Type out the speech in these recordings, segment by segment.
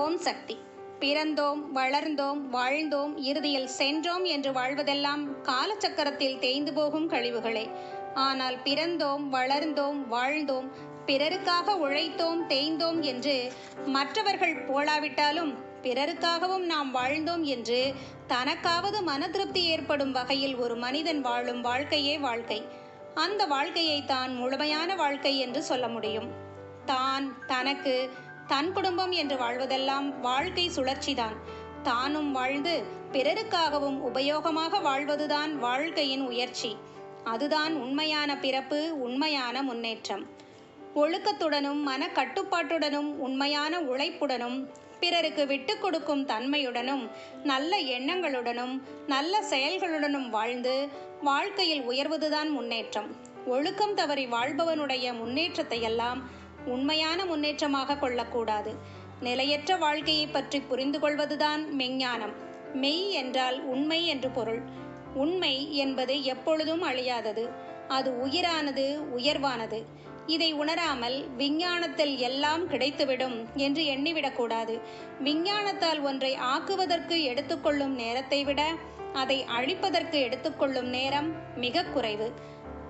ஓம் சக்தி. பிறந்தோம் வளர்ந்தோம் வாழ்ந்தோம் இறுதியில் சென்றோம் என்று வாழ்வதெல்லாம் காலச்சக்கரத்தில் தேய்ந்து போகும் கழிவுகளே. ஆனால் பிறந்தோம் வளர்ந்தோம் வாழ்ந்தோம் பிறருக்காக உழைத்தோம் தேய்ந்தோம் என்று மற்றவர்கள் போலாவிட்டாலும் பிறருக்காகவும் நாம் வாழ்ந்தோம் என்று தனக்காவது மன திருப்தி ஏற்படும் வகையில் ஒரு மனிதன் வாழும் வாழ்க்கையே வாழ்க்கை. அந்த வாழ்க்கையை தான் முழுமையான வாழ்க்கை என்று சொல்ல முடியும். தான் தனக்கு தன் குடும்பம் என்று வாழ்வதெல்லாம் வாழ்க்கை சுழற்சிதான். தானும் வாழ்ந்து பிறருக்காகவும் உபயோகமாக வாழ்வதுதான் வாழ்க்கையின் உயர்ச்சி. அதுதான் உண்மையான பிறப்பு உண்மையான முன்னேற்றம். ஒழுக்கத்துடனும் மன கட்டுப்பாட்டுடனும் உண்மையான உழைப்புடனும் பிறருக்கு விட்டு கொடுக்கும் தன்மையுடனும் நல்ல எண்ணங்களுடனும் நல்ல செயல்களுடனும் வாழ்ந்து வாழ்க்கையில் உயர்வதுதான் முன்னேற்றம். ஒழுக்கம் தவறி வாழ்பவனுடைய முன்னேற்றத்தை எல்லாம் உண்மையான முன்னேற்றமாக கொள்ளக்கூடாது. நிலையற்ற வாழ்க்கையை பற்றி புரிந்து கொள்வதுதான் மெஞ்ஞானம். மெய் என்றால் உண்மை என்று பொருள். உண்மை என்பது எப்பொழுதும் அழியாதது. அது உயிரானது உயர்வானது. இதை உணராமல் விஞ்ஞானத்தில் எல்லாம் கிடைத்துவிடும் என்று எண்ணிவிடக்கூடாது. விஞ்ஞானத்தால் ஒன்றை ஆக்குவதற்கு எடுத்துக்கொள்ளும் நேரத்தை விட அதை அழிப்பதற்கு எடுத்துக்கொள்ளும் நேரம் மிக குறைவு.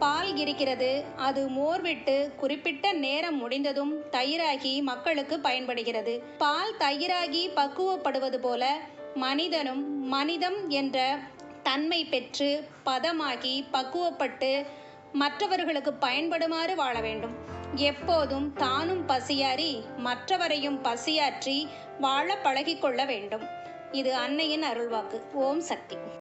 பால் இருக்கிறது. அது மோர் விட்டு குறிப்பிட்ட நேரம் முடிந்ததும் தயிராகி மக்களுக்கு பயன்படுகிறது. பால் தயிராகி பக்குவப்படுவது போல மனிதனும் மனிதம் என்ற தன்மை பெற்று பதமாகி பக்குவப்பட்டு மற்றவர்களுக்கு பயன்படுமாறு வாழ வேண்டும். எப்போதும் தானும் பசியாறி மற்றவரையும் பசியாற்றி வாழ பழகிக்கொள்ள வேண்டும். இது அன்னையின் அருள்வாக்கு. ஓம் சக்தி.